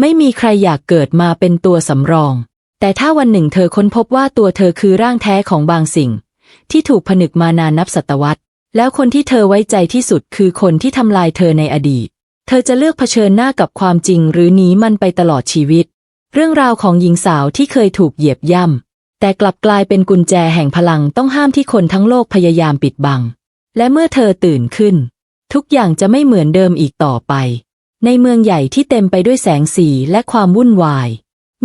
ไม่มีใครอยากเกิดมาเป็นตัวสำรอง แต่ถ้าวันหนึ่งเธอค้นพบว่าตัวเธอคือร่างแท้ของบางสิ่ง ที่ถูกผนึกมานานนับศตวรรษ แล้วคนที่เธอไว้ใจที่สุดคือคนที่ทำลายเธอในอดีต เธอจะเลือกเผชิญหน้ากับความจริงหรือหนีมันไปตลอดชีวิต เรื่องราวของหญิงสาวที่เคยถูกเหยียบย่ำแต่กลับกลายเป็นกุญแจแห่งพลังต้องห้ามที่คนทั้งโลกพยายามปิดบัง และเมื่อเธอตื่นขึ้น ทุกอย่างจะไม่เหมือนเดิมอีกต่อไป ในเมืองใหญ่ที่เต็มไปด้วยแสงสีและความวุ่นวาย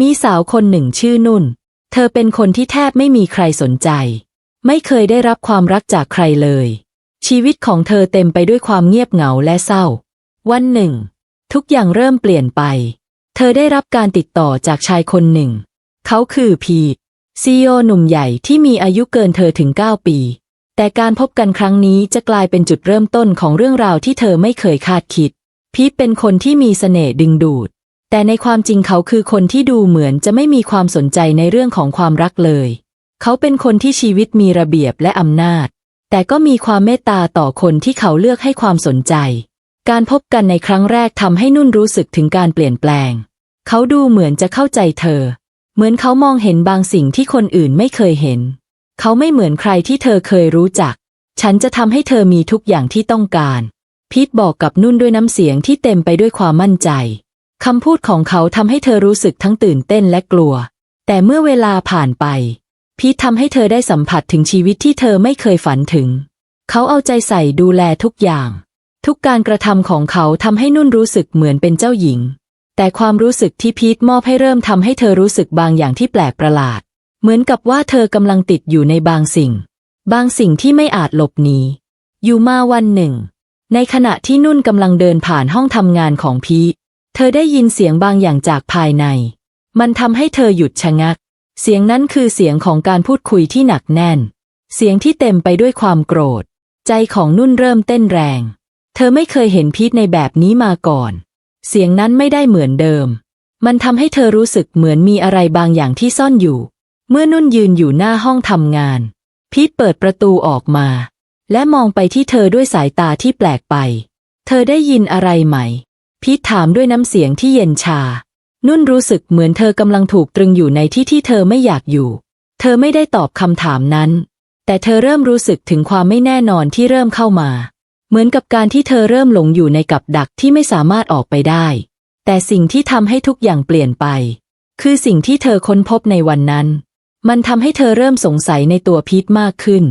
มีสาวคนหนึ่งชื่อนุ่น เธอเป็นคนที่แทบไม่มีใครสนใจ ไม่เคยได้รับความรักจากใครเลย ชีวิตของเธอเต็มไปด้วยความเงียบเหงาและเศร้า วันหนึ่ง ทุกอย่างเริ่มเปลี่ยนไป เธอได้รับการติดต่อจากชายคนหนึ่ง เขาคือพีซีโอหนุ่มใหญ่ที่มีอายุเกินเธอถึง 9 ปี แต่การพบกันครั้งนี้จะกลายเป็นจุดเริ่มต้นของเรื่องราวที่เธอไม่เคยคาดคิด พีทเป็นคนที่มีเสน่ห์ดึงดูด แต่ในความจริงเขาคือคนที่ดูเหมือนจะไม่มีความสนใจในเรื่องของความรักเลย เขาเป็นคนที่ชีวิตมีระเบียบและอำนาจ แต่ก็มีความเมตตาต่อคนที่เขาเลือกให้ความสนใจ การพบกันในครั้งแรกทำให้นุ่นรู้สึกถึงการเปลี่ยนแปลง เขาดูเหมือนจะเข้าใจเธอ เหมือนเขามองเห็นบางสิ่งที่คนอื่นไม่เคยเห็น เขาไม่เหมือนใครที่เธอเคยรู้จัก ฉันจะทำให้เธอมีทุกอย่างที่ต้องการ พีทบอกกับนุ่นด้วยน้ำเสียงที่เต็มไปด้วยความมั่นใจ คำพูดของเขาทำให้เธอรู้สึกทั้งตื่นเต้นและกลัว แต่เมื่อเวลาผ่านไป พีททำให้เธอได้สัมผัสถึงชีวิตที่เธอไม่เคยฝันถึง เขาเอาใจใส่ดูแลทุกอย่าง ทุกการกระทำของเขาทำให้นุ่นรู้สึกเหมือนเป็นเจ้าหญิง แต่ความรู้สึกที่พีทมอบให้เริ่มทำให้เธอรู้สึกบางอย่างที่แปลกประหลาด เหมือนกับว่าเธอกำลังติดอยู่ในบางสิ่ง บางสิ่งที่ไม่อาจหลบหนีอยู่มาวันหนึ่ง ในขณะที่นุ่นกำลังเดินผ่านห้องทำงานของพีเธอได้ยินเสียงบางอย่างจากภายใน มันทำให้เธอหยุดชะงัก เสียงนั้นคือเสียงของการพูดคุยที่หนักแน่น เสียงที่เต็มไปด้วยความโกรธ ใจของนุ่นเริ่มเต้นแรง เธอไม่เคยเห็นพีทในแบบนี้มาก่อน เสียงนั้นไม่ได้เหมือนเดิม มันทำให้เธอรู้สึกเหมือนมีอะไรบางอย่างที่ซ่อนอยู่ เมื่อนุ่นยืนอยู่หน้าห้องทำงาน พีทเปิดประตูออกมา และมองไปที่เธอด้วยสายตาที่แปลกไป เธอได้ยินอะไรไหม พีทถามด้วยน้ำเสียงที่เย็นชา นุ่นรู้สึกเหมือนเธอกำลังถูกตรึงอยู่ในที่ที่เธอไม่อยากอยู่ เธอไม่ได้ตอบคำถามนั้น แต่เธอเริ่มรู้สึกถึงความไม่แน่นอนที่เริ่มเข้ามา เหมือนกับการที่เธอเริ่มหลงอยู่ในกับดักที่ไม่สามารถออกไปได้ แต่สิ่งที่ทำให้ทุกอย่างเปลี่ยนไป คือสิ่งที่เธอค้นพบในวันนั้น มันทำให้เธอเริ่มสงสัยในตัวพีทมากขึ้น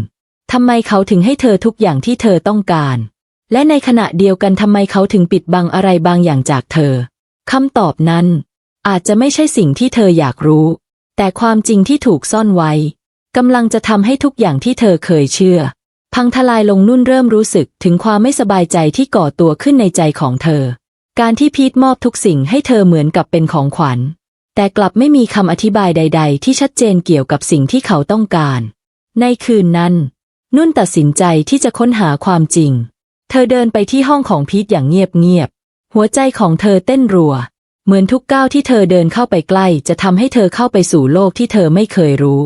ทำไมเขาถึงให้เธอทุกอย่างที่เธอต้องการ และในขณะเดียวกันทำไมเขาถึงปิดบังอะไรบางอย่างจากเธอคำตอบนั้น อาจจะไม่ใช่สิ่งที่เธออยากรู้ แต่ความจริงที่ถูกซ่อนไว้กำลังจะทำให้ทุกอย่างที่เธอเคยเชื่อ พังทลายลงนุ่นเริ่มรู้สึกถึงความไม่สบายใจที่ก่อตัวขึ้นในใจของเธอ การที่พีทมอบทุกสิ่งให้เธอเหมือนกับเป็นของขวัญ แต่กลับไม่มีคำอธิบายใด ๆ ที่ชัดเจนเกี่ยวกับสิ่งที่เขาต้องการ ในคืนนั้น นุ่นตัดสินใจที่จะค้นหาความจริง เธอเดินไปที่ห้องของพีทอย่างเงียบๆ หัวใจของเธอเต้นรัว เหมือนทุกก้าวที่เธอเดินเข้าไปใกล้ จะทำให้เธอเข้าไปสู่โลกที่เธอไม่เคยรู้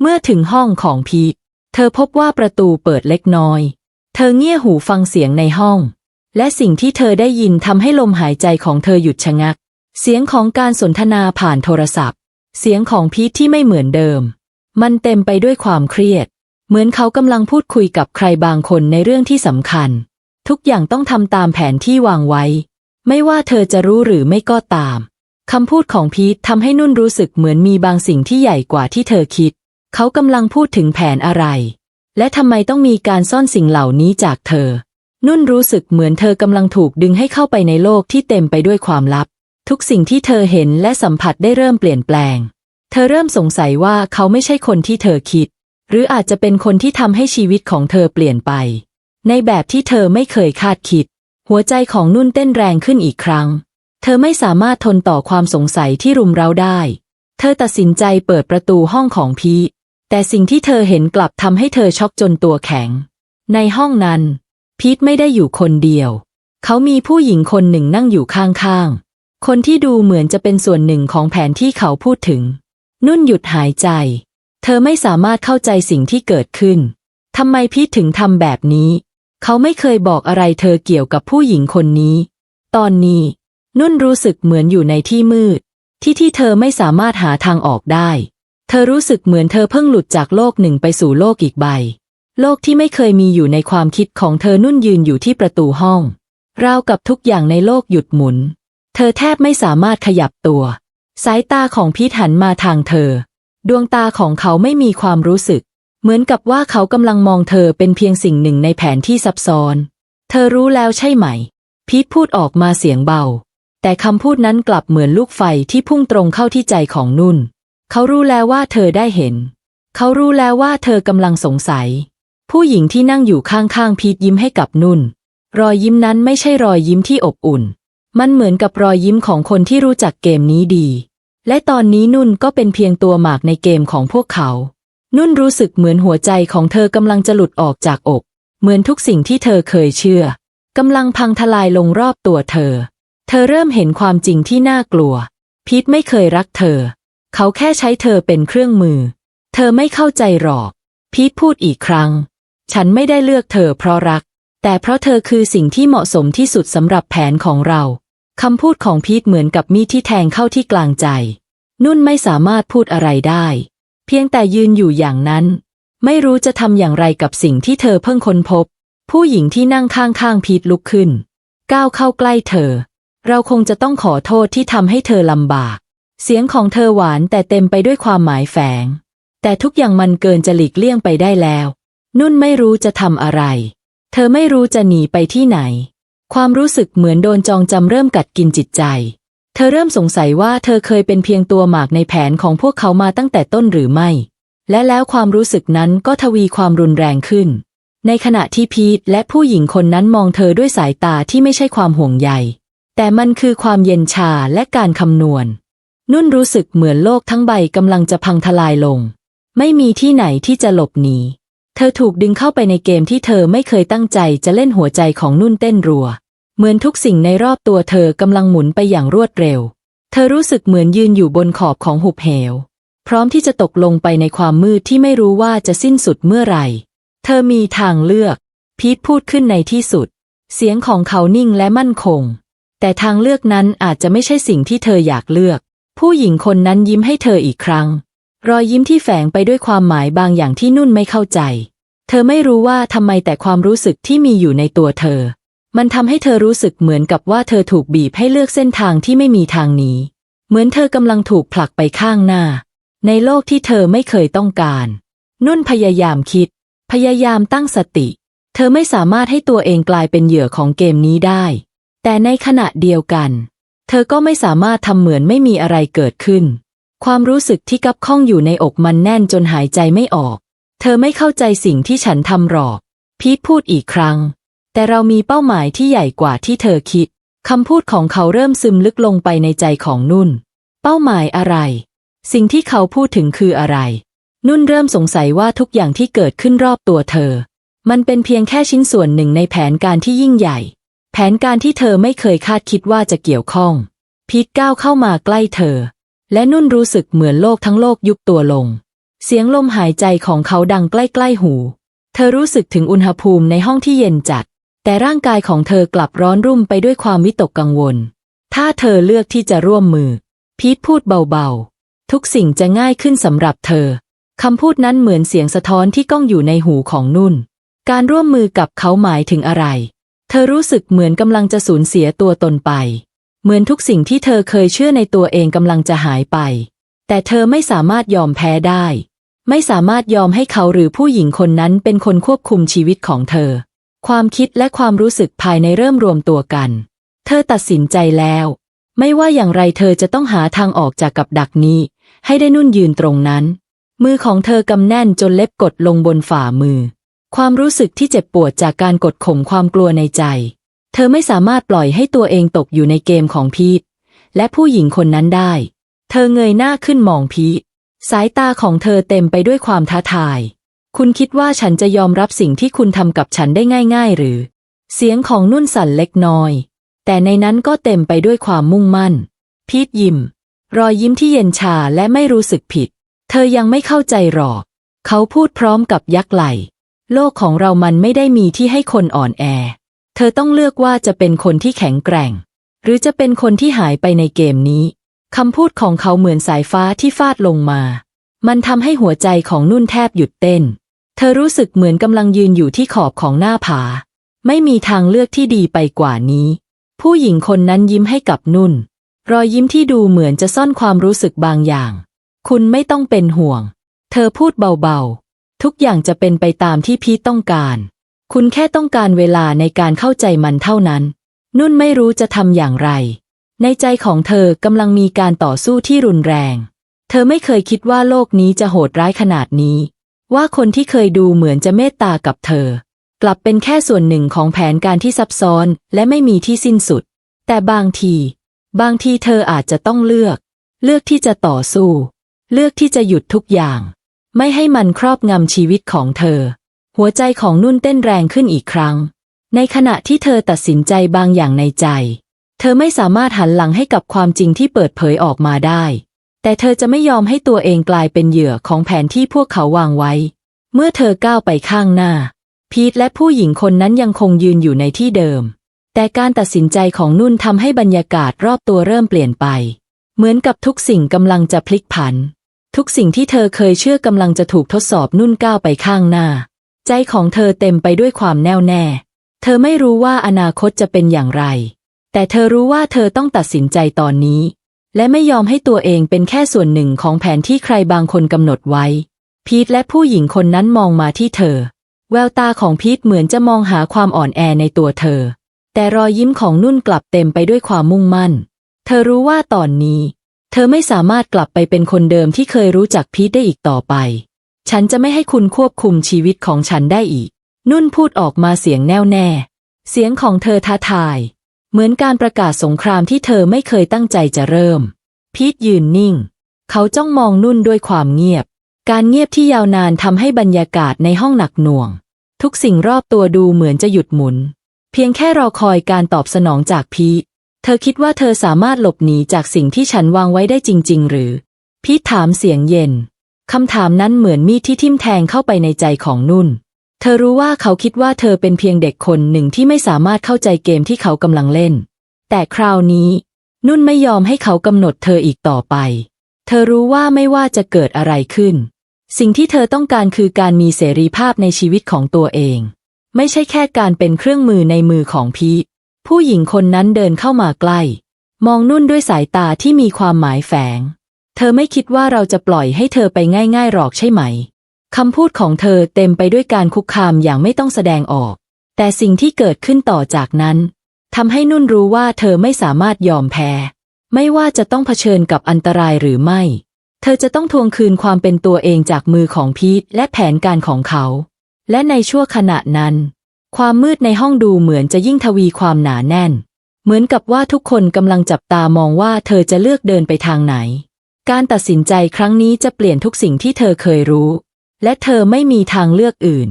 เมื่อถึงห้องของพีท เธอพบว่าประตูเปิดเล็กน้อย เธอเงี่ยหูฟังเสียงในห้อง และสิ่งที่เธอได้ยินทำให้ลมหายใจของเธอหยุดชะงัก เสียงของการสนทนาผ่านโทรศัพท์ เสียงของพีทที่ไม่เหมือนเดิม มันเต็มไปด้วยความเครียด เหมือนเขากำลังพูดคุยกับใครบางคนในเรื่องที่สำคัญ ทุกอย่างต้องทำตามแผนที่วางไว้ ไม่ว่าเธอจะรู้หรือไม่ก็ตามคำพูดของพีททำให้นุ่นรู้สึกเหมือนมีบางสิ่งที่ใหญ่กว่าที่เธอคิด เขากำลังพูดถึงแผนอะไร และทำไมต้องมีการซ่อนสิ่งเหล่านี้จากเธอ นุ่นรู้สึกเหมือนเธอกำลังถูกดึงให้เข้าไปในโลกที่เต็มไปด้วยความลับ ทุกสิ่งที่เธอเห็นและสัมผัสได้เริ่มเปลี่ยนแปลง เธอเริ่มสงสัยว่าเขาไม่ใช่คนที่เธอคิด หรืออาจจะเป็นคนที่ทำให้ชีวิตของเธอเปลี่ยนไป ในแบบที่เธอไม่เคยคาดคิด หัวใจของนุ่นเต้นแรงขึ้นอีกครั้ง เธอไม่สามารถทนต่อความสงสัยที่รุมเร้าได้ เธอตัดสินใจเปิดประตูห้องของพีแต่สิ่งที่เธอเห็นกลับทำให้เธอช็อกจนตัวแข็ง ในห้องนั้น พีทไม่ได้อยู่คนเดียว เขามีผู้หญิงคนหนึ่งนั่งอยู่ข้างๆ คนที่ดูเหมือนจะเป็นส่วนหนึ่งของแผนที่เขาพูดถึง นุ่นหยุดหายใจ เธอไม่สามารถเข้าใจสิ่งที่เกิดขึ้น ทำไมพีทถึงทำแบบนี้ เขาไม่เคยบอกอะไรเธอเกี่ยวกับผู้หญิงคนนี้ ตอนนี้ นุ่นรู้สึกเหมือนอยู่ในที่มืด ที่ที่เธอไม่สามารถหาทางออกได้ เธอรู้สึกเหมือนเธอเพิ่งหลุดจากโลกหนึ่งไปสู่โลกอีกใบ โลกที่ไม่เคยมีอยู่ในความคิดของเธอนุ่นยืนอยู่ที่ประตูห้อง ราวกับทุกอย่างในโลกหยุดหมุน เธอแทบไม่สามารถขยับตัว สายตาของพีทหันมาทางเธอ ดวงตาของเขาไม่มีความรู้สึก เหมือนกับว่าเขากำลังมองเธอเป็นเพียงสิ่งหนึ่งในแผนที่ซับซ้อน เธอรู้แล้วใช่ไหม พีทพูดออกมาเสียงเบา แต่คำพูดนั้นกลับเหมือนลูกไฟที่พุ่งตรงเข้าที่ใจของนุ่น เขารู้แล้วว่าเธอได้เห็น เขารู้แล้วว่าเธอกำลังสงสัย ผู้หญิงที่นั่งอยู่ข้างๆพีทยิ้มให้กับนุ่น รอยยิ้มนั้นไม่ใช่รอยยิ้มที่อบอุ่น มันเหมือนกับรอยยิ้มของคนที่รู้จักเกมนี้ดี และตอนนี้นุ่นก็เป็นเพียงตัวหมากในเกมของพวกเขา นุ่นรู้สึกเหมือนหัวใจของเธอกำลังจะหลุดออกจากอก เหมือนทุกสิ่งที่เธอเคยเชื่อกำลังพังทลายลงรอบตัวเธอ เธอเริ่มเห็นความจริงที่น่ากลัว พีทไม่เคยรักเธอ เขาแค่ใช้เธอเป็นเครื่องมือ เธอไม่เข้าใจหรอก พีทพูดอีกครั้ง ฉันไม่ได้เลือกเธอเพราะรัก แต่เพราะเธอคือสิ่งที่เหมาะสมที่สุดสำหรับแผนของเรา คำพูดของพีทเหมือนกับมีดที่แทงเข้าที่กลางใจ นุ่นไม่สามารถพูดอะไรได้ เพียงแต่ยืนอยู่อย่างนั้น ไม่รู้จะทำอย่างไรกับสิ่งที่เธอเพิ่งค้นพบ ผู้หญิงที่นั่งข้างๆพีทลุกขึ้น ก้าวเข้าใกล้เธอ เราคงจะต้องขอโทษที่ทำให้เธอลำบาก เสียงของเธอหวานแต่เต็มไปด้วยความหมายแฝง แต่ทุกอย่างมันเกินจะหลีกเลี่ยงไปได้แล้ว นุ่นไม่รู้จะทำอะไร เธอไม่รู้จะหนีไปที่ไหน ความรู้สึกเหมือนโดนจองจำเริ่มกัดกินจิตใจ เธอเริ่มสงสัยว่าเธอเคยเป็นเพียงตัวหมากในแผนของพวกเขามาตั้งแต่ต้นหรือไม่ และแล้วความรู้สึกนั้นก็ทวีความรุนแรงขึ้น ในขณะที่พีทและผู้หญิงคนนั้นมองเธอด้วยสายตาที่ไม่ใช่ความห่วงใย แต่มันคือความเย็นชาและการคำนวณ นุ่นรู้สึกเหมือนโลกทั้งใบกำลังจะพังทลายลง ไม่มีที่ไหนที่จะหลบหนี เธอถูกดึงเข้าไปในเกมที่เธอไม่เคยตั้งใจจะเล่นหัวใจของนุ่นเต้นรัว เหมือนทุกสิ่งในรอบตัวเธอกำลังหมุนไปอย่างรวดเร็ว เธอรู้สึกเหมือนยืนอยู่บนขอบของหุบเหว พร้อมที่จะตกลงไปในความมืดที่ไม่รู้ว่าจะสิ้นสุดเมื่อไหร่ เธอมีทางเลือก พีทพูดขึ้นในที่สุด เสียงของเขานิ่งและมั่นคง แต่ทางเลือกนั้นอาจจะไม่ใช่สิ่งที่เธออยากเลือก ผู้หญิงคนนั้นยิ้มให้เธออีกครั้ง รอยยิ้มที่แฝงไปด้วยความหมายบางอย่างที่นุ่นไม่เข้าใจ เธอไม่รู้ว่าทำไมแต่ความรู้สึกที่มีอยู่ในตัวเธอ มันทำให้เธอรู้สึกเหมือนกับว่าเธอถูกบีบให้เลือกเส้นทางที่ไม่มีทางหนี้ เหมือนเธอกำลังถูกผลักไปข้างหน้า ในโลกที่เธอไม่เคยต้องการ นุ่นพยายามคิด พยายามตั้งสติ เธอไม่สามารถให้ตัวเองกลายเป็นเหยื่อของเกมนี้ได้ แต่ในขณะเดียวกัน เธอก็ไม่สามารถทำเหมือนไม่มีอะไรเกิดขึ้น ความรู้สึกที่กับข้องอยู่ในอกมันแน่นจนหายใจไม่ออก เธอไม่เข้าใจสิ่งที่ฉันทำหรอก พีทพูดอีกครั้ง แต่เรามีเป้าหมายที่ใหญ่กว่าที่เธอคิดคำพูดของเขาเริ่มซึมลึกลงไปในใจของนุ่น เป้าหมายอะไร สิ่งที่เขาพูดถึงคืออะไร นุ่นเริ่มสงสัยว่าทุกอย่างที่เกิดขึ้นรอบตัวเธอ มันเป็นเพียงแค่ชิ้นส่วนหนึ่งในแผนการที่ยิ่งใหญ่ แผนการที่เธอไม่เคยคาดคิดว่าจะเกี่ยวข้อง พีทก้าวเข้ามาใกล้เธอ และนุ่นรู้สึกเหมือนโลกทั้งโลกยุบตัวลง เสียงลมหายใจของเขาดังใกล้ๆหู เธอรู้สึกถึงอุณหภูมิในห้องที่เย็นจัด แต่ร่างกายของเธอกลับร้อนรุ่มไปด้วยความวิตกกังวล ถ้าเธอเลือกที่จะร่วมมือ พีทพูดเบาๆ ทุกสิ่งจะง่ายขึ้นสำหรับเธอคำพูดนั้นเหมือนเสียงสะท้อนที่ก้องอยู่ในหูของนุ่น การร่วมมือกับเขาหมายถึงอะไร เธอรู้สึกเหมือนกำลังจะสูญเสียตัวตนไป เหมือนทุกสิ่งที่เธอเคยเชื่อในตัวเองกำลังจะหายไป แต่เธอไม่สามารถยอมแพ้ได้ ไม่สามารถยอมให้เขาหรือผู้หญิงคนนั้นเป็นคนควบคุมชีวิตของเธอ ความคิดและความรู้สึกภายในเริ่มรวมตัวกัน เธอตัดสินใจแล้ว ไม่ว่าอย่างไรเธอจะต้องหาทางออกจากกับดักนี้ ให้ได้นุ่นยืนตรงนั้น มือของเธอกำแน่นจนเล็บกดลงบนฝ่ามือ ความรู้สึกที่เจ็บปวดจากการกดข่มความกลัวในใจ เธอไม่สามารถปล่อยให้ตัวเองตกอยู่ในเกมของพีทและผู้หญิงคนนั้นได้ เธอเงยหน้าขึ้นมองพีทสายตาของเธอเต็มไปด้วยความท้าทาย คุณคิดว่าฉันจะยอมรับสิ่งที่คุณทำกับฉันได้ง่าย ๆ หรือ เสียงของนุ่นสั่นเล็กน้อย แต่ในนั้นก็เต็มไปด้วยความมุ่งมั่น พีทยิ้ม รอยยิ้มที่เย็นชาและไม่รู้สึกผิด เธอยังไม่เข้าใจหรอก เขาพูดพร้อมกับยักไหล โลกของเรามันไม่ได้มีที่ให้คนอ่อนแอ เธอต้องเลือกว่าจะเป็นคนที่แข็งแกร่ง หรือจะเป็นคนที่หายไปในเกมนี้คำพูดของเขาเหมือนสายฟ้าที่ฟาดลงมา มันทำให้หัวใจของนุ่นแทบหยุดเต้น เธอรู้สึกเหมือนกำลังยืนอยู่ที่ขอบของหน้าผา ไม่มีทางเลือกที่ดีไปกว่านี้ ผู้หญิงคนนั้นยิ้มให้กับนุ่น รอยยิ้มที่ดูเหมือนจะซ่อนความรู้สึกบางอย่าง คุณไม่ต้องเป็นห่วง เธอพูดเบาๆ ทุกอย่างจะเป็นไปตามที่พีทต้องการ คุณแค่ต้องการเวลาในการเข้าใจมันเท่านั้น นุ่นไม่รู้จะทำอย่างไร ในใจของเธอกำลังมีการต่อสู้ที่รุนแรง เธอไม่เคยคิดว่าโลกนี้จะโหดร้ายขนาดนี้ ว่าคนที่เคยดูเหมือนจะเมตตากับเธอ กลับเป็นแค่ส่วนหนึ่งของแผนการที่ซับซ้อนและไม่มีที่สิ้นสุด แต่บางที บางทีเธออาจจะต้องเลือก เลือกที่จะต่อสู้ เลือกที่จะหยุดทุกอย่าง ไม่ให้มันครอบงำชีวิตของเธอ หัวใจของนุ่นเต้นแรงขึ้นอีกครั้ง ในขณะที่เธอตัดสินใจบางอย่างในใจ เธอไม่สามารถหันหลังให้กับความจริงที่เปิดเผยออกมาได้ แต่เธอจะไม่ยอมให้ตัวเองกลายเป็นเหยื่อของแผนที่พวกเขาวางไว้ เมื่อเธอก้าวไปข้างหน้า พีทและผู้หญิงคนนั้นยังคงยืนอยู่ในที่เดิม แต่การตัดสินใจของนุ่นทำให้บรรยากาศรอบตัวเริ่มเปลี่ยนไป เหมือนกับทุกสิ่งกำลังจะพลิกผัน ทุกสิ่งที่เธอเคยเชื่อกำลังจะถูกทดสอบนุ่นก้าวไปข้างหน้า ใจของเธอเต็มไปด้วยความแน่วแน่ เธอไม่รู้ว่าอนาคตจะเป็นอย่างไร แต่เธอรู้ว่าเธอต้องตัดสินใจตอนนี้ และไม่ยอมให้ตัวเองเป็นแค่ส่วนหนึ่งของแผนที่ใครบางคนกำหนดไว้ พีทและผู้หญิงคนนั้นมองมาที่เธอ แววตาของพีทเหมือนจะมองหาความอ่อนแอในตัวเธอ แต่รอยยิ้มของนุ่นกลับเต็มไปด้วยความมุ่งมั่น เธอรู้ว่าตอนนี้ เธอไม่สามารถกลับไปเป็นคนเดิมที่เคยรู้จักพีทได้อีกต่อไป ฉันจะไม่ให้คุณควบคุมชีวิตของฉันได้อีก นุ่นพูดออกมาเสียงแน่วแน่ เสียงของเธอท้าทาย เหมือนการประกาศสงครามที่เธอไม่เคยตั้งใจจะเริ่ม พีทยืนนิ่ง เขาจ้องมองนุ่นด้วยความเงียบ การเงียบที่ยาวนานทำให้บรรยากาศในห้องหนักหน่วง ทุกสิ่งรอบตัวดูเหมือนจะหยุดหมุน เพียงแค่รอคอยการตอบสนองจากพีทเธอคิดว่าเธอสามารถหลบหนีจากสิ่งที่ฉันวางไว้ได้จริง ๆ หรือ พีทถามเสียงเย็น คำถามนั้นเหมือนมีดที่ทิ่มแทงเข้าไปในใจของนุ่น เธอรู้ว่าเขาคิดว่าเธอเป็นเพียงเด็กคนหนึ่งที่ไม่สามารถเข้าใจเกมที่เขากำลังเล่น แต่คราวนี้ นุ่นไม่ยอมให้เขากำหนดเธออีกต่อไป เธอรู้ว่าไม่ว่าจะเกิดอะไรขึ้น สิ่งที่เธอต้องการคือการมีเสรีภาพในชีวิตของตัวเอง ไม่ใช่แค่การเป็นเครื่องมือในมือของพีผู้หญิงคนนั้นเดินเข้ามาใกล้ มองนุ่นด้วยสายตาที่มีความหมายแฝง เธอไม่คิดว่าเราจะปล่อยให้เธอไปง่ายๆหรอกใช่ไหม คำพูดของเธอเต็มไปด้วยการคุกคามอย่างไม่ต้องแสดงออก แต่สิ่งที่เกิดขึ้นต่อจากนั้นทำให้นุ่นรู้ว่าเธอไม่สามารถยอมแพ้ ไม่ว่าจะต้องเผชิญกับอันตรายหรือไม่ เธอจะต้องทวงคืนความเป็นตัวเองจากมือของพีทและแผนการของเขา และในชั่วขณะนั้น ความมืดในห้องดูเหมือนจะยิ่งทวีความหนาแน่น เหมือนกับว่าทุกคนกำลังจับตามองว่าเธอจะเลือกเดินไปทางไหน การตัดสินใจครั้งนี้จะเปลี่ยนทุกสิ่งที่เธอเคยรู้ และเธอไม่มีทางเลือกอื่น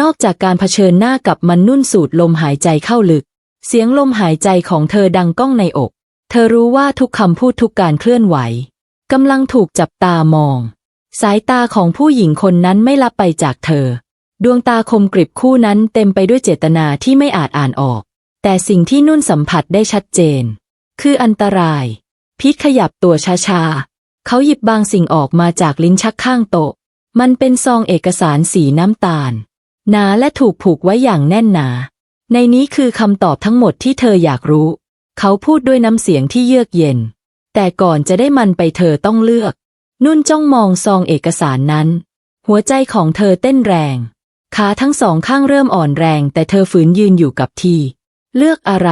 นอกจากการเผชิญหน้ากับมันนุ่นสูดลมหายใจเข้าลึก เสียงลมหายใจของเธอดังก้องในอก เธอรู้ว่าทุกคำพูดทุกการเคลื่อนไหวกำลังถูกจับตามอง สายตาของผู้หญิงคนนั้นไม่ลับไปจากเธอ ดวงตาคมกริบคู่นั้นเต็มไปด้วยเจตนาที่ไม่อาจอ่านออก แต่สิ่งที่นุ่นสัมผัสได้ชัดเจน คืออันตรายพีทขยับตัวช้าๆ เขาหยิบบางสิ่งออกมาจากลิ้นชักข้างโต๊ะ มันเป็นซองเอกสารสีน้ำตาล หนาและถูกผูกไว้อย่างแน่นหนา ในนี้คือคำตอบทั้งหมดที่เธออยากรู้ เขาพูดด้วยน้ำเสียงที่เยือกเย็น แต่ก่อนจะได้มันไปเธอต้องเลือก นุ่นจ้องมองซองเอกสารนั้น หัวใจของเธอเต้นแรง ขาทั้งสองข้างเริ่มอ่อนแรง แต่เธอฝืนยืนอยู่กับที่ เลือกอะไร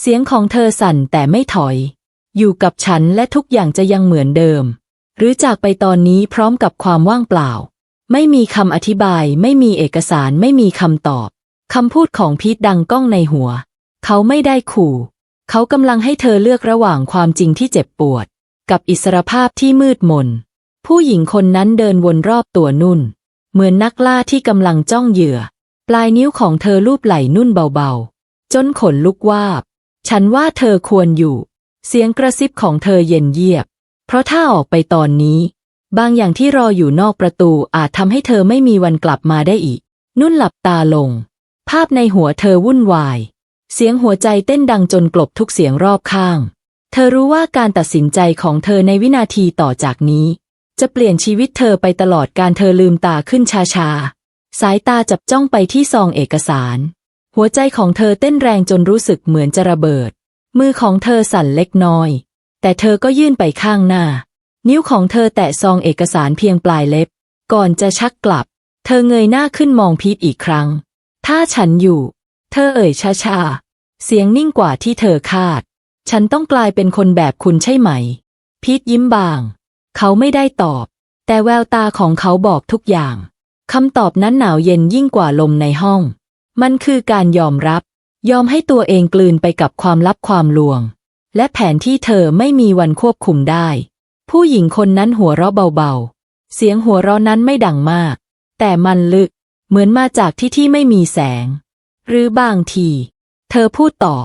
เสียงของเธอสั่นแต่ไม่ถอย อยู่กับฉันและทุกอย่างจะยังเหมือนเดิม หรือจากไปตอนนี้พร้อมกับความว่างเปล่า ไม่มีคำอธิบาย ไม่มีเอกสารไม่มีคำตอบคำพูดของพีทดังก้องในหัว เขาไม่ได้ขู่ เขากำลังให้เธอเลือกระหว่างความจริงที่เจ็บปวด กับอิสรภาพที่มืดมน ผู้หญิงคนนั้นเดินวนรอบตัวนุ่น เหมือนนักล่าที่กำลังจ้องเหยื่อ ปลายนิ้วของเธอลูบไหล่นุ่นเบาๆ จนขนลุกวาบ ฉันว่าเธอควรอยู่ เสียงกระซิบของเธอเย็นเยียบ เพราะถ้าออกไปตอนนี้ บางอย่างที่รออยู่นอกประตูอาจทำให้เธอไม่มีวันกลับมาได้อีก นุ่นหลับตาลง ภาพในหัวเธอวุ่นวาย เสียงหัวใจเต้นดังจนกลบทุกเสียงรอบข้าง เธอรู้ว่าการตัดสินใจของเธอในวินาทีต่อจากนี้ จะเปลี่ยนชีวิตเธอไปตลอดการเธอลืมตาขึ้นช้าๆ สายตาจับจ้องไปที่ซองเอกสาร หัวใจของเธอเต้นแรงจนรู้สึกเหมือนจะระเบิด มือของเธอสั่นเล็กน้อย แต่เธอก็ยื่นไปข้างหน้า นิ้วของเธอแตะซองเอกสารเพียงปลายเล็บ ก่อนจะชักกลับ เธอเงยหน้าขึ้นมองพีทอีกครั้ง ถ้าฉันอยู่ เธอเอ่ยช้าๆ เสียงนิ่งกว่าที่เธอคาด ฉันต้องกลายเป็นคนแบบคุณใช่ไหม พีทยิ้มบาง เขาไม่ได้ตอบ แต่แววตาของเขาบอกทุกอย่างคำตอบนั้นหนาวเย็นยิ่งกว่าลมในห้อง มันคือการยอมรับ ยอมให้ตัวเองกลืนไปกับความลับความลวง และแผนที่เธอไม่มีวันควบคุมได้ ผู้หญิงคนนั้นหัวเราะเบาๆ เสียงหัวเราะนั้นไม่ดังมาก แต่มันลึก เหมือนมาจากที่ที่ไม่มีแสง หรือบางที เธอพูดต่อ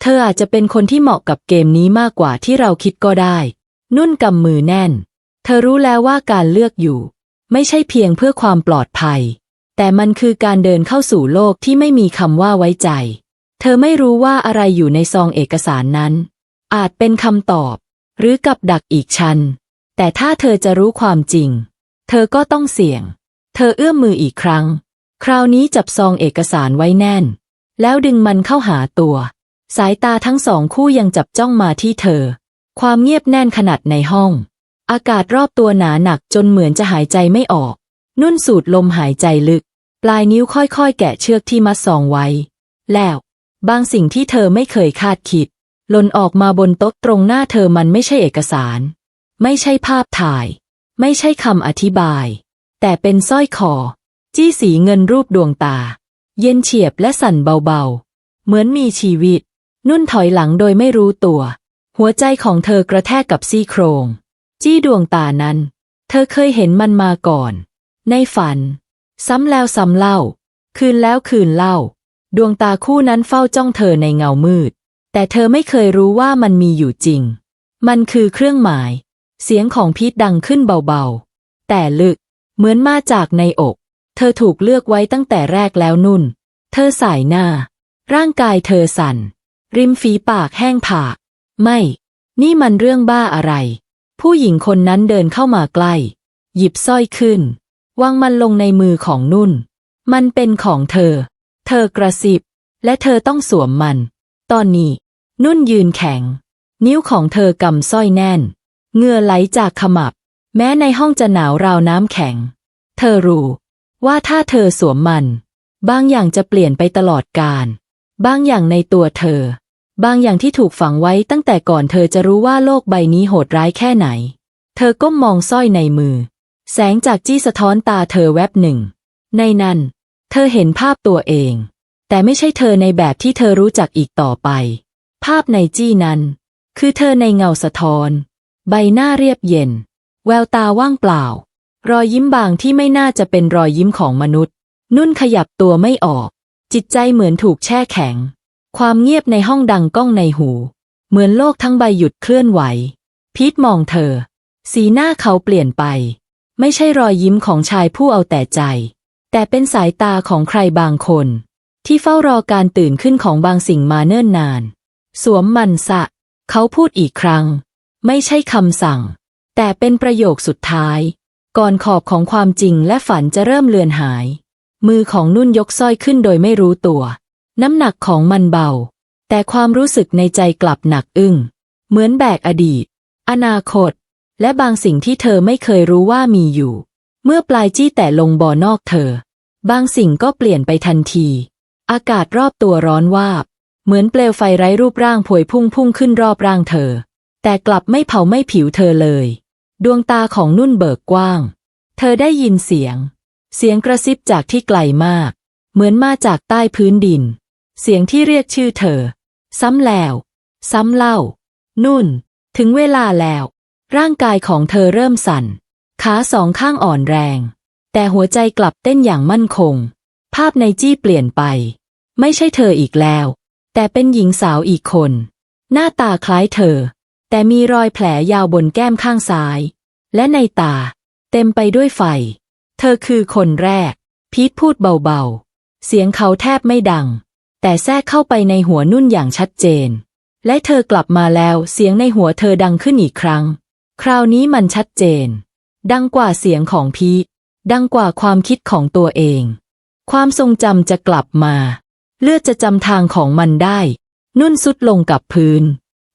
เธออาจจะเป็นคนที่เหมาะกับเกมนี้มากกว่าที่เราคิดก็ได้ นุ่นกำมือแน่น เธอรู้แล้วว่าการเลือกอยู่ ไม่ใช่เพียงเพื่อความปลอดภัย แต่มันคือการเดินเข้าสู่โลกที่ไม่มีคำว่าไว้ใจ เธอไม่รู้ว่าอะไรอยู่ในซองเอกสารนั้น อาจเป็นคำตอบ หรือกับดักอีกชั้น แต่ถ้าเธอจะรู้ความจริง เธอก็ต้องเสี่ยง เธอเอื้อมมืออีกครั้ง คราวนี้จับซองเอกสารไว้แน่น แล้วดึงมันเข้าหาตัว สายตาทั้งสองคู่ยังจับจ้องมาที่เธอ ความเงียบแน่นขนาดในห้อง อากาศรอบตัวหนาหนักจนเหมือนจะหายใจไม่ออก นุ่นสูดลมหายใจลึก ปลายนิ้วค่อยๆ แกะเชือกที่มัดซองไว้ แล้ว บางสิ่งที่เธอไม่เคยคาดคิดหล่นออกมาบนโต๊ะตรงหน้าเธอมันไม่ใช่เอกสาร ไม่ใช่ภาพถ่าย ไม่ใช่คำอธิบาย แต่เป็นสร้อยคอ จี้สีเงินรูปดวงตา เย็นเฉียบและสั่นเบาๆ เหมือนมีชีวิต นุ่นถอยหลังโดยไม่รู้ตัว หัวใจของเธอกระแทกกับซี่โครง จี้ดวงตานั้น เธอเคยเห็นมันมาก่อน ในฝัน ซ้ำแล้วซ้ำเล่า คืนแล้วคืนเล่า ดวงตาคู่นั้นเฝ้าจ้องเธอในเงามืด แต่เธอไม่เคยรู้ว่ามันมีอยู่จริง มันคือเครื่องหมาย เสียงของพีทดังขึ้นเบาๆ แต่ลึก เหมือนมาจากในอก เธอถูกเลือกไว้ตั้งแต่แรกแล้วนุ่น เธอสายหน้า ร่างกายเธอสั่น ริมฝีปากแห้งผาก ไม่ นี่มันเรื่องบ้าอะไร ผู้หญิงคนนั้นเดินเข้ามาใกล้ หยิบสร้อยขึ้น วางมันลงในมือของนุ่น มันเป็นของเธอ เธอกระซิบ และเธอต้องสวมมัน ตอนนี้ นุ่นยืนแข็ง นิ้วของเธอกำสร้อยแน่นเหงื่อไหลจากขมับ แม้ในห้องจะหนาวราวน้ำแข็ง เธอรู้ ว่าถ้าเธอสวมมัน บางอย่างจะเปลี่ยนไปตลอดกาลบางอย่างในตัวเธอ บางอย่างที่ถูกฝังไว้ตั้งแต่ก่อนเธอจะรู้ว่าโลกใบนี้โหดร้ายแค่ไหน เธอก้มมองสร้อยในมือ แสงจากจี้สะท้อนตาเธอแวบหนึ่ง ในนั้น เธอเห็นภาพตัวเอง แต่ไม่ใช่เธอในแบบที่เธอรู้จักอีกต่อไป ภาพในจี้นั้น คือเธอในเงาสะท้อน ใบหน้าเรียบเย็น แววตาว่างเปล่า รอยยิ้มบางที่ไม่น่าจะเป็นรอยยิ้มของมนุษย์ นุ่นขยับตัวไม่ออก จิตใจเหมือนถูกแช่แข็ง ความเงียบในห้องดังก้องในหู เหมือนโลกทั้งใบหยุดเคลื่อนไหว พีทมองเธอ สีหน้าเขาเปลี่ยนไป ไม่ใช่รอยยิ้มของชายผู้เอาแต่ใจ แต่เป็นสายตาของใครบางคน ที่เฝ้ารอการตื่นขึ้นของบางสิ่งมาเนิ่นนาน สวมมันสะ เขาพูดอีกครั้ง ไม่ใช่คำสั่ง แต่เป็นประโยคสุดท้าย ก่อนขอบของความจริงและฝันจะเริ่มเลือนหาย มือของนุ่นยกสร้อยขึ้นโดยไม่รู้ตัว น้ำหนักของมันเบา แต่ความรู้สึกในใจกลับหนักอึ้ง เหมือนแบกอดีต อนาคต และบางสิ่งที่เธอไม่เคยรู้ว่ามีอยู่ เมื่อปลายจี้แต่ลงบ่อนอกเธอ บางสิ่งก็เปลี่ยนไปทันที อากาศรอบตัวร้อนวาบ เหมือนเปลวไฟไร้รูปร่างพวยพุ่งพุ่งขึ้นรอบร่างเธอ แต่กลับไม่เผาไม่ผิวเธอเลย ดวงตาของนุ่นเบิกกว้าง เธอได้ยินเสียง เสียงกระซิบจากที่ไกลมาก เหมือนมาจากใต้พื้นดิน เสียงที่เรียกชื่อเธอ ซ้ำแล้ว ซ้ำเล่า นุ่น ถึงเวลาแล้ว ร่างกายของเธอเริ่มสั่น ขาสองข้างอ่อนแรง แต่หัวใจกลับเต้นอย่างมั่นคง ภาพในจี้เปลี่ยนไป ไม่ใช่เธออีกแล้ว แต่เป็นหญิงสาวอีกคน หน้าตาคล้ายเธอ แต่มีรอยแผลยาวบนแก้มข้างซ้าย และในตา เต็มไปด้วยไฟ เธอคือคนแรก พีทพูดเบาๆ เสียงเขาแทบไม่ดัง แต่แทรกเข้าไปในหัวนุ่นอย่างชัดเจน และเธอกลับมาแล้วเสียงในหัวเธอดังขึ้นอีกครั้ง คราวนี้มันชัดเจน ดังกว่าเสียงของพีทดังกว่าความคิดของตัวเอง ความทรงจำจะกลับมา เลือดจะจำทางของมันได้ นุ่นสุดลงกับพื้น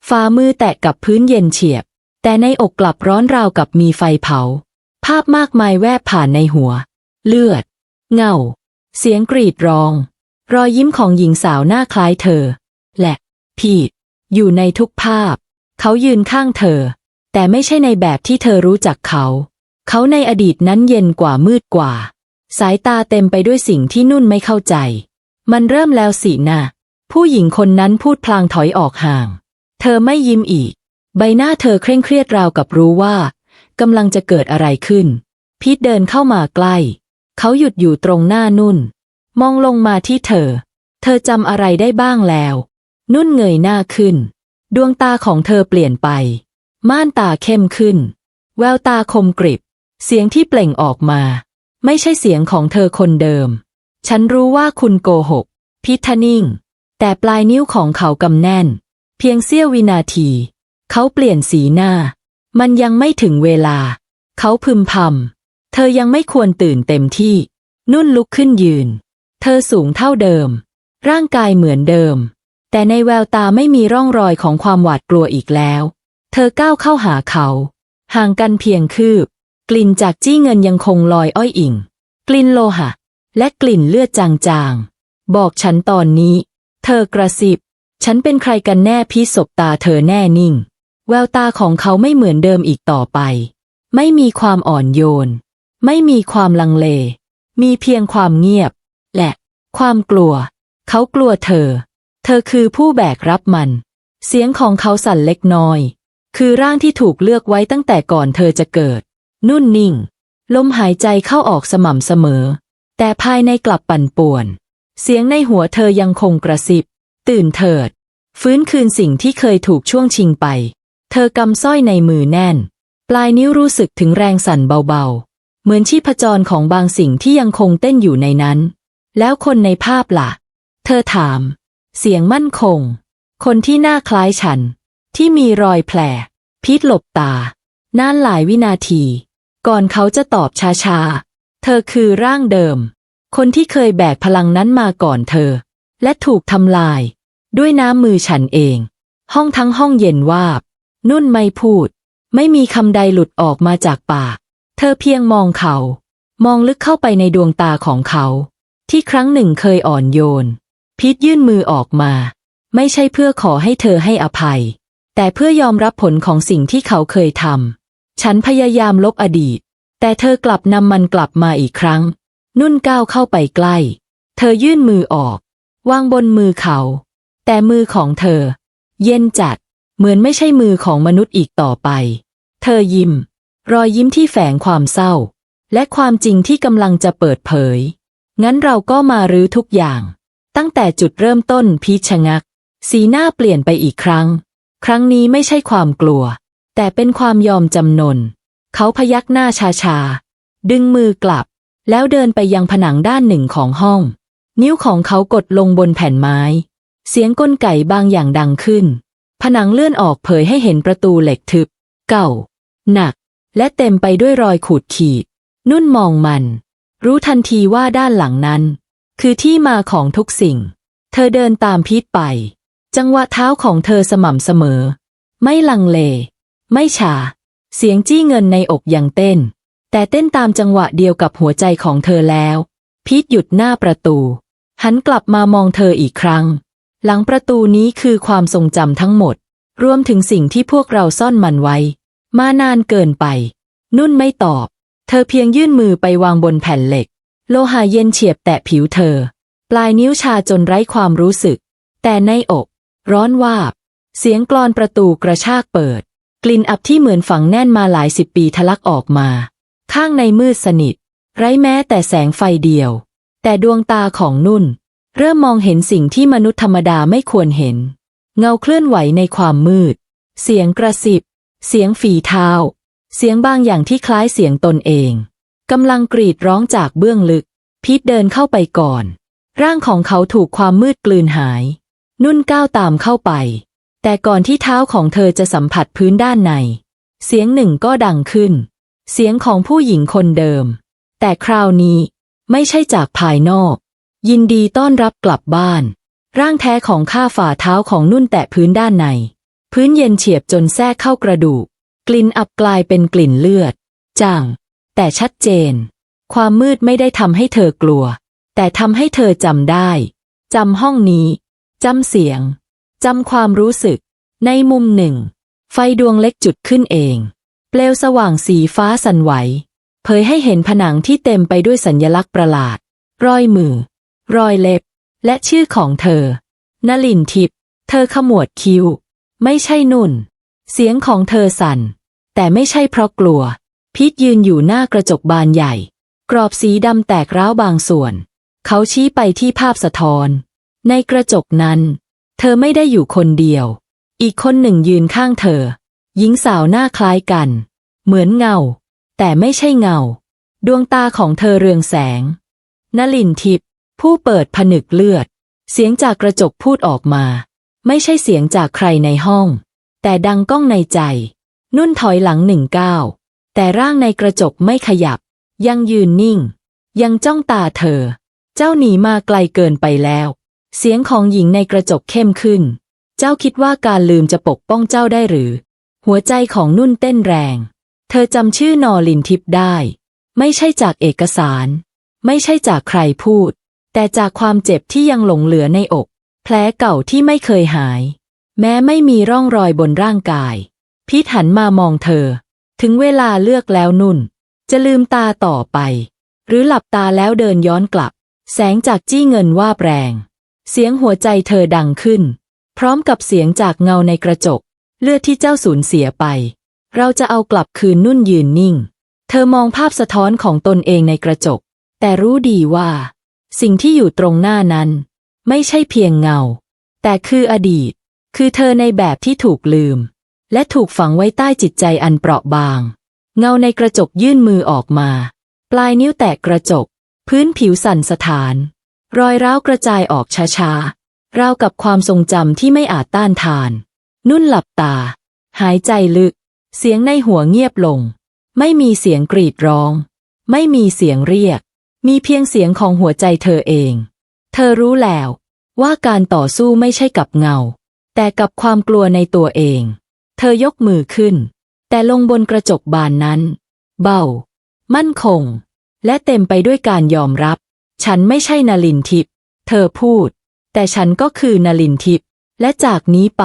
ฝ่ามือแตะกับพื้นเย็นเฉียบ แต่ในอกกลับร้อนราวกับมีไฟเผา ภาพมากมายแวบผ่านในหัว เลือด เงา เสียงกรีดร้อง รอยยิ้มของหญิงสาวหน้าคล้ายเธอ และพีทอยู่ในทุกภาพ เขายืนข้างเธอ แต่ไม่ใช่ในแบบที่เธอรู้จักเขา เขาในอดีตนั้นเย็นกว่ามืดกว่า สายตาเต็มไปด้วยสิ่งที่นุ่นไม่เข้าใจ มันเริ่มแล้วสินะผู้หญิงคนนั้นพูดพลางถอยออกห่าง เธอไม่ยิ้มอีก ใบหน้าเธอเคร่งเครียดราวกับรู้ว่ากำลังจะเกิดอะไรขึ้น พีทเดินเข้ามาใกล้ เขาหยุดอยู่ตรงหน้านุ่น มองลงมาที่เธอ เธอจำอะไรได้บ้างแล้ว นุ่นเงยหน้าขึ้น ดวงตาของเธอเปลี่ยนไป ม่านตาเข้มขึ้น แววตาคมกริบ เสียงที่เปล่งออกมา ไม่ใช่เสียงของเธอคนเดิม ฉันรู้ว่าคุณโกหก พิทนิ่ง แต่ปลายนิ้วของเขากำแน่น เพียงเสี้ยววินาที เขาเปลี่ยนสีหน้า มันยังไม่ถึงเวลา เขาพึมพำ เธอยังไม่ควรตื่นเต็มที่ นุ่นลุกขึ้นยืน เธอสูงเท่าเดิม ร่างกายเหมือนเดิม แต่ในแววตาไม่มีร่องรอยของความหวาดกลัวอีกแล้ว เธอก้าวเข้าหาเขา ห่างกันเพียงคืบ กลิ่นจากจี้เงินยังคงลอยอ้อยอิ่ง กลิ่นโลหะ และกลิ่นเลือดจางๆ บอกฉันตอนนี้ เธอกระซิบ ฉันเป็นใครกันแน่พี่ศบตาเธอแน่นิ่ง แววตาของเขาไม่เหมือนเดิมอีกต่อไป ไม่มีความอ่อนโยน ไม่มีความลังเล มีเพียงความเงียบ และความกลัว เขากลัวเธอ เธอคือผู้แบกรับมัน เสียงของเขาสั่นเล็กน้อย คือร่างที่ถูกเลือกไว้ตั้งแต่ก่อนเธอจะเกิด นุ่นนิ่ง ลมหายใจเข้าออกสม่ำเสมอ แต่ภายในกลับปั่นป่วน เสียงในหัวเธอยังคงกระซิบ ตื่นเถิด ฟื้นคืนสิ่งที่เคยถูกช่วงชิงไป เธอกำสร้อยในมือแน่น ปลายนิ้วรู้สึกถึงแรงสั่นเบาๆ เหมือนชีพจรของบางสิ่งที่ยังคงเต้นอยู่ในนั้น แล้วคนในภาพล่ะ เธอถาม เสียงมั่นคง คนที่หน้าคล้ายฉัน ที่มีรอยแผลพิษหลบตานานหลายวินาที ก่อนเขาจะตอบช้าๆ เธอคือร่างเดิม คนที่เคยแบกพลังนั้นมาก่อนเธอ และถูกทำลาย ด้วยน้ำมือฉันเอง ห้องทั้งห้องเย็นวาบ นุ่นไม่พูด ไม่มีคำใดหลุดออกมาจากปาก เธอเพียงมองเขา มองลึกเข้าไปในดวงตาของเขา ที่ครั้งหนึ่งเคยอ่อนโยน พิษยื่นมือออกมา ไม่ใช่เพื่อขอให้เธอให้อภัย แต่เพื่อยอมรับผลของสิ่งที่เขาเคยทำ ฉันพยายามลบอดีต แต่เธอกลับนำมันกลับมาอีกครั้ง นุ่นก้าวเข้าไปใกล้ เธอยื่นมือออก วางบนมือเขา แต่มือของเธอ เย็นจัด เหมือนไม่ใช่มือของมนุษย์อีกต่อไป เธอยิ้ม รอยยิ้มที่แฝงความเศร้า และความจริงที่กำลังจะเปิดเผย งั้นเราก็มารื้อทุกอย่าง ตั้งแต่จุดเริ่มต้นพีชชะงัก สีหน้าเปลี่ยนไปอีกครั้ง ครั้งนี้ไม่ใช่ความกลัว แต่เป็นความยอมจำนน เขาพยักหน้าชาๆ ดึงมือกลับ แล้วเดินไปยังผนังด้านหนึ่งของห้อง นิ้วของเขากดลงบนแผ่นไม้ เสียงก้นไก่บางอย่างดังขึ้น ผนังเลื่อนออกเผยให้เห็นประตูเหล็กทึบ เก่า หนัก และเต็มไปด้วยรอยขูดขีด นุ่นมองมัน รู้ทันทีว่าด้านหลังนั้น คือที่มาของทุกสิ่ง เธอเดินตามพีทไป จังหวะเท้าของเธอสม่ำเสมอ ไม่ลังเล ไม่ช้าเสียงจี้เงินในอกยังเต้น แต่เต้นตามจังหวะเดียวกับหัวใจของเธอแล้ว พีทหยุดหน้าประตู หันกลับมามองเธออีกครั้ง หลังประตูนี้คือความทรงจำทั้งหมด รวมถึงสิ่งที่พวกเราซ่อนมันไว้ มานานเกินไป นุ่นไม่ตอบ เธอเพียงยื่นมือไปวางบนแผ่นเหล็ก โลหะเย็นเฉียบแตะผิวเธอ ปลายนิ้วชาจนไร้ความรู้สึก แต่ในอก ร้อนวาบ เสียงกลอนประตูกระชากเปิด กลิ่นอับที่เหมือนฝังแน่นมาหลายสิบปีทะลักออกมา ข้างในมืดสนิท ไร้แม้แต่แสงไฟเดียว แต่ดวงตาของนุ่น เริ่มมองเห็นสิ่งที่มนุษย์ธรรมดาไม่ควรเห็น เงาเคลื่อนไหวในความมืด เสียงกระสิบ เสียงฝีเท้า เสียงบางอย่างที่คล้ายเสียงตนเองกำลังกรีดร้องจากเบื้องลึก พีทเดินเข้าไปก่อน ร่างของเขาถูกความมืดกลืนหาย นุ่นก้าวตามเข้าไป แต่ก่อนที่เท้าของเธอจะสัมผัสพื้นด้านใน เสียงหนึ่งก็ดังขึ้น เสียงของผู้หญิงคนเดิม แต่คราวนี้ไม่ใช่จากภายนอก ยินดีต้อนรับกลับบ้าน ร่างแท้ของข้าฝ่าเท้าของนุ่นแตะพื้นด้านใน พื้นเย็นเฉียบจนแทรกเข้ากระดูก กลิ่นอับกลายเป็นกลิ่นเลือด จาง แต่ชัดเจน ความมืดไม่ได้ทำให้เธอกลัว แต่ทำให้เธอจำได้จำห้องนี้จำเสียง จำความรู้สึก ในมุมหนึ่ง ไฟดวงเล็กจุดขึ้นเอง เปลวสว่างสีฟ้าสั่นไหว เผยให้เห็นผนังที่เต็มไปด้วยสัญญลักษณ์ประหลาด รอยมือ รอยเล็บ และชื่อของเธอนลินทิพย์เธอขมวดคิ้ว ไม่ใช่นุ่น เสียงของเธอสั่น แต่ไม่ใช่เพราะกลัว พีทยืนอยู่หน้ากระจกบานใหญ่ กรอบสีดำแตกร้าวบางส่วน เขาชี้ไปที่ภาพสะท้อน ในกระจกนั้น ธอไม่ได้อยู่คนเดียว อีกคนหนึ่งยืนข้างเธอ หญิงสาวหน้าคล้ายกัน เหมือนเงา แต่ไม่ใช่เงา ดวงตาของเธอเรืองแสง นลินทิพย์ผู้เปิดผนึกเลือด เสียงจากกระจกพูดออกมา ไม่ใช่เสียงจากใครในห้อง แต่ดังก้องในใจ นุ่นถอยหลังหนึ่งก้าว แต่ร่างในกระจกไม่ขยับ ยังยืนนิ่ง ยังจ้องตาเธอ เจ้าหนีมาไกลเกินไปแล้ว เสียงของหญิงในกระจกเข้มขึ้น เจ้าคิดว่าการลืมจะปกป้องเจ้าได้หรือ หัวใจของนุ่นเต้นแรง เธอจำชื่อนอลินทิพย์ได้ ไม่ใช่จากเอกสาร ไม่ใช่จากใครพูด แต่จากความเจ็บที่ยังหลงเหลือในอก แผลเก่าที่ไม่เคยหาย แม้ไม่มีร่องรอยบนร่างกาย พีทหันมามองเธอ ถึงเวลาเลือกแล้วนุ่น จะลืมตาต่อไป หรือหลับตาแล้วเดินย้อนกลับ แสงจากจี้เงินว่าแปรง เสียงหัวใจเธอดังขึ้น พร้อมกับเสียงจากเงาในกระจก เลือดที่เจ้าสูญเสียไป เราจะเอากลับคืนนุ่นยืนนิ่ง เธอมองภาพสะท้อนของตนเองในกระจก แต่รู้ดีว่า สิ่งที่อยู่ตรงหน้านั้น ไม่ใช่เพียงเงา แต่คืออดีต คือเธอในแบบที่ถูกลืม และถูกฝังไว้ใต้จิตใจอันเปราะบาง เงาในกระจกยื่นมือออกมา ปลายนิ้วแตะกระจก พื้นผิวสั่นสถาน รอยร้าวกระจายออกช้าๆราวกับความทรงจำที่ไม่อาจต้านทาน นุ่นหลับตา หายใจลึก เสียงในหัวเงียบลง ไม่มีเสียงกรีดร้อง ไม่มีเสียงเรียก มีเพียงเสียงของหัวใจเธอเอง เธอรู้แล้วว่าการต่อสู้ไม่ใช่กับเงา แต่กับความกลัวในตัวเอง เธอยกมือขึ้น แต่ลงบนกระจกบานนั้น เบา มั่นคง และเต็มไปด้วยการยอมรับ ฉันไม่ใช่นลินทิพย์เธอพูด แต่ฉันก็คือนลินทิพย์และจากนี้ไป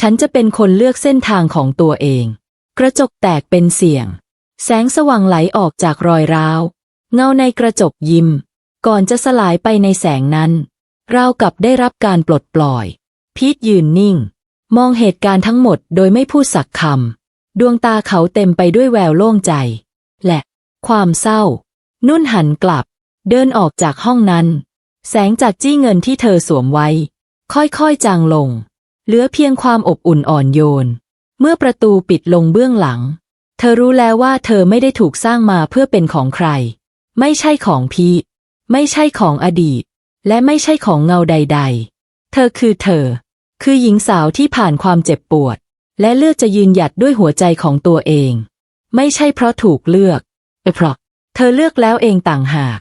ฉันจะเป็นคนเลือกเส้นทางของตัวเอง กระจกแตกเป็นเสียง แสงสว่างไหลออกจากรอยร้าว เงาในกระจกยิ้ม ก่อนจะสลายไปในแสงนั้น เรากับได้รับการปลดปล่อย พีทยืนนิ่ง มองเหตุการณ์ทั้งหมดโดยไม่พูดสักคำดวงตาเขาเต็มไปด้วยแววโล่งใจ และความเศร้า นุ่นหันกลับ เดินออกจากห้องนั้น แสงจากจี้เงินที่เธอสวมไว้ ค่อยๆจางลง เหลือเพียงความอบอุ่นอ่อนโยน เมื่อประตูปิดลงเบื้องหลัง เธอรู้แล้วว่าเธอไม่ได้ถูกสร้างมาเพื่อเป็นของใคร ไม่ใช่ของพีไม่ใช่ของอดีต และไม่ใช่ของเงาใด ๆ เธอคือเธอ คือหญิงสาวที่ผ่านความเจ็บปวด และเลือกจะยืนหยัดด้วยหัวใจของตัวเอง ไม่ใช่เพราะถูกเลือกแต่เพราะเธอเลือกแล้วเองต่างหาก